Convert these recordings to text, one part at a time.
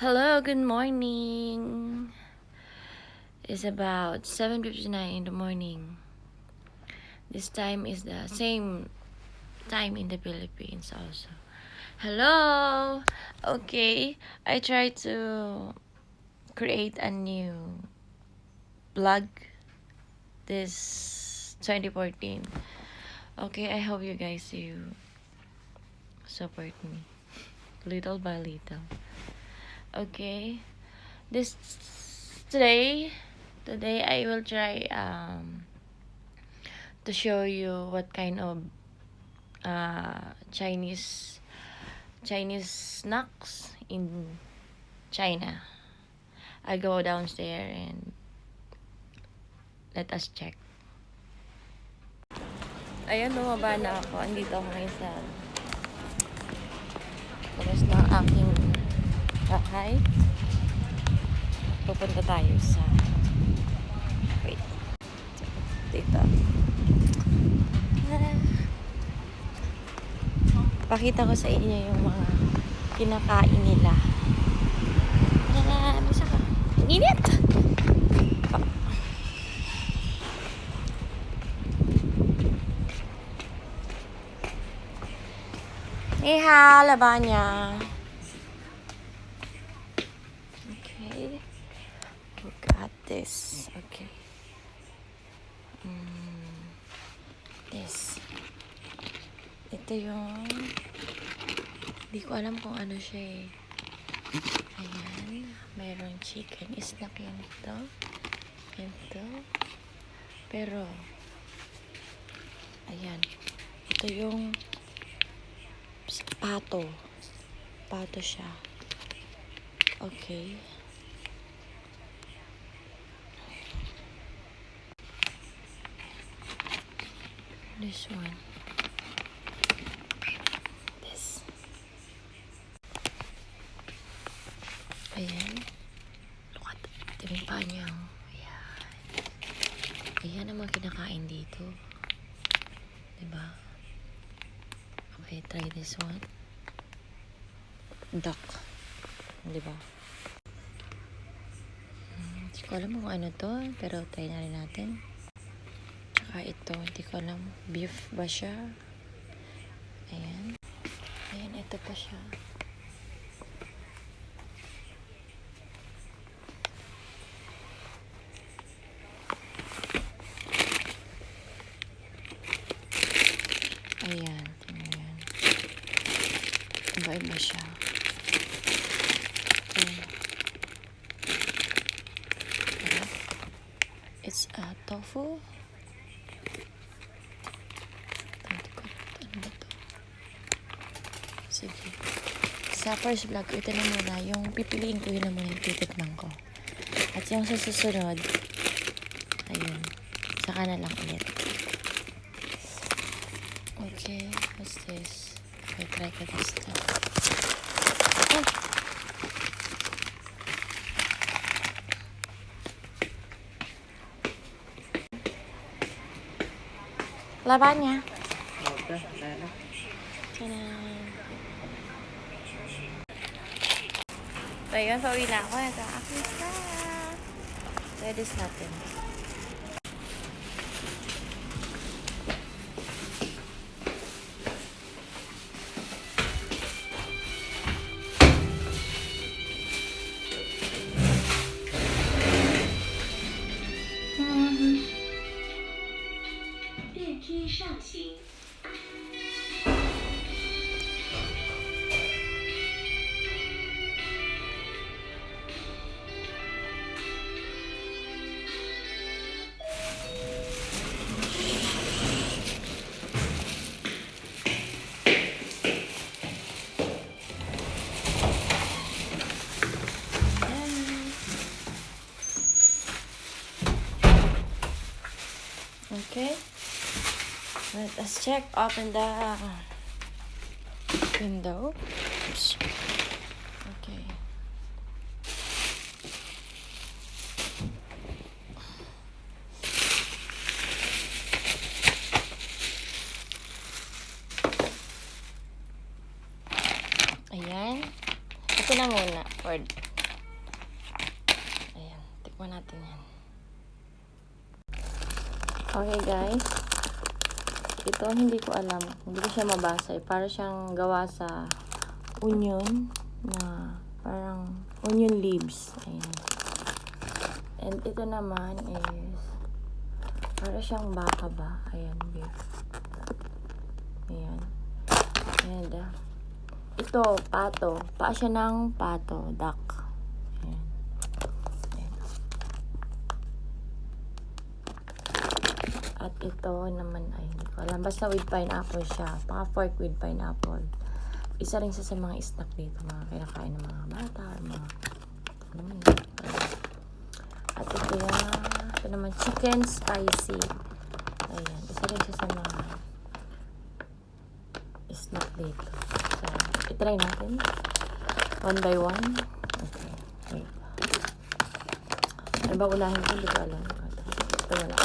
Hello, good morning. It's about 7:59 in the morning. This time is the same time in the Philippines also. Hello. Okay, I try to create a new blog this 2014. Okay, I hope you guys you support me little by little. Okay. This today today I will try um to show you what kind of uh Chinese Chinese snacks in China. I go downstairs and let us check. Ayan, bumaba na ako. Andito ako ngayon sa labas ng aking bahay. Pupunta tayo sa wait. Dito. Ah. Pakita ko sa inyo yung mga kinakain nila. Ah, bisa ka. Init! Ah. Ni hao, Labanya. This. Okay. Mm, this. Ito yung... Hindi ko alam kung ano siya eh. Ayan. Mayroong chicken. Snack yan ito. Ito. Pero... Ayan. Ito yung... Pato. Pato siya. Okay. This one. This. Ayan. Look at paa niya. oh. Ayan. Ayan ang mga kinakain dito. Diba? Okay, try this one. Duck. Diba? Hmm, Hindi ko alam kung ano to, pero try na rin natin. Tsaka ito, hindi ko alam. Beef ba siya? Ayan. Ayan, ito pa siya. Ayan. Ayan. Iba-iba siya. Ayan. It's a tofu. Hindi ko ano ba to? Sige. Sa first vlog, ito na muna. Yung pipiliin ko, yun na muna yung titikman ko. At yung sa susunod, ayun. Saka na lang ulit. Okay, what's this? Okay, try ko this to. Oh! Laban niya. So, yun. Pauwi na ako. Nag-a-akin sa. Ready natin. Mm-hmm. 电梯上行。 Let us check. Open the window. Oops. Okay. Ayan. Ito na muna. For Tikman natin yan. Okay guys. Ito hindi ko alam. Hindi ko siya mabasa. Eh. Para siyang gawa sa onion na parang onion leaves. Ayan. And ito naman is para siyang baka ba? Ayan, beef. Ayan. And uh, ito, pato. Paa siya ng pato, duck. Ayan. Ayan. At ito naman ay hindi ko alam. Basta with pineapple siya. Paka fork with pineapple. Isa rin siya sa mga snack dito. Mga kinakain ng mga bata. Mga ano man. At ito yung ito naman chicken spicy. Ayan. Isa rin siya sa mga snack dito. So, itry natin. One by one. Okay. Wait. Ano ba unahin ko? Hindi ko alam. Ito, ito na lang.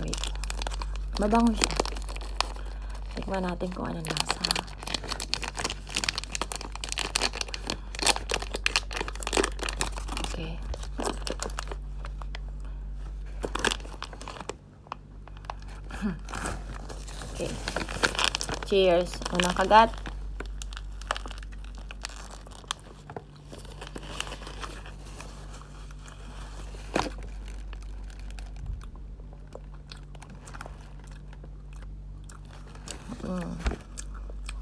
Wait. Mabango siya. Tikman natin kung ano lasa. Okay. Okay. Cheers. Unang kagat. Mm.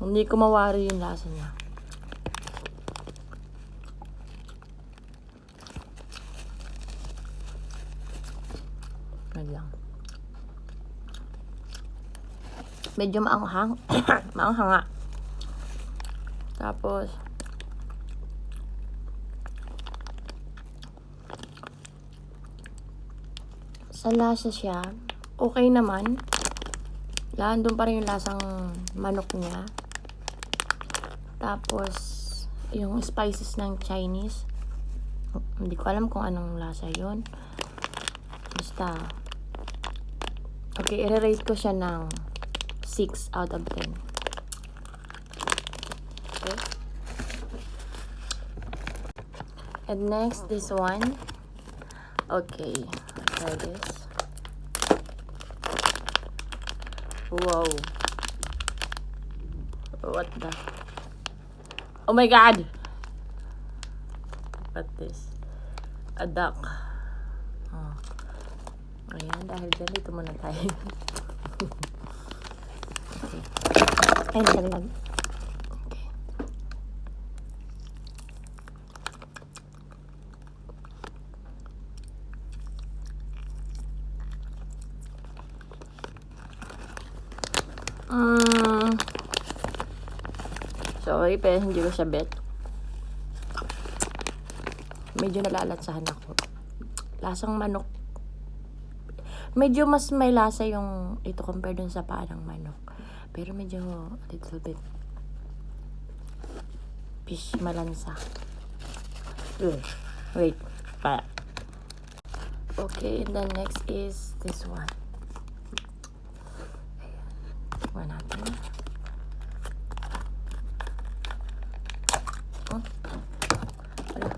Hindi ko mawari yung lasa niya. Yan lang. Medyo maanghang. maanghang nga. Tapos, sa lasa siya, okay naman. Landon pa rin yung lasang manok niya. Tapos, yung spices ng Chinese. Hindi ko alam kung anong lasa yon Basta, okay, i-rate ko siya ng 6 out of 10. Okay? And next, this one. Okay, try this. Wow. What the? Oh my god! What this? A duck. Oh. Ayan, dahil dyan, dito muna tayo. okay. Ay, nalaglag. Okay. Mm. Sorry, pero hindi ko siya bet. Medyo nalalatsahan ako. Lasang manok. Medyo mas may lasa yung ito compare dun sa paa ng manok. Pero medyo a little bit fish malansa. Wait. Pa. Okay, and then next is this one. Tikman natin. Oh. Wala.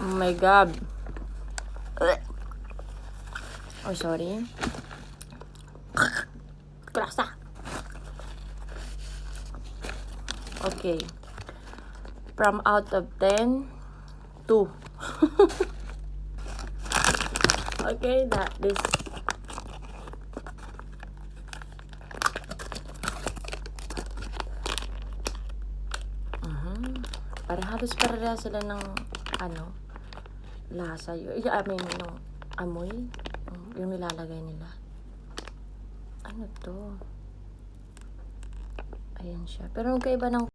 Oh my god. Oh, sorry. Klasa. Okay. From out of 10, 2. okay, that this. Mhm. Para halos para sila ng ano, lasa. Y- I mean, yung amoy. yung- Yung nilalagay nila. Ano to? Ayan siya. Pero magkaiba ng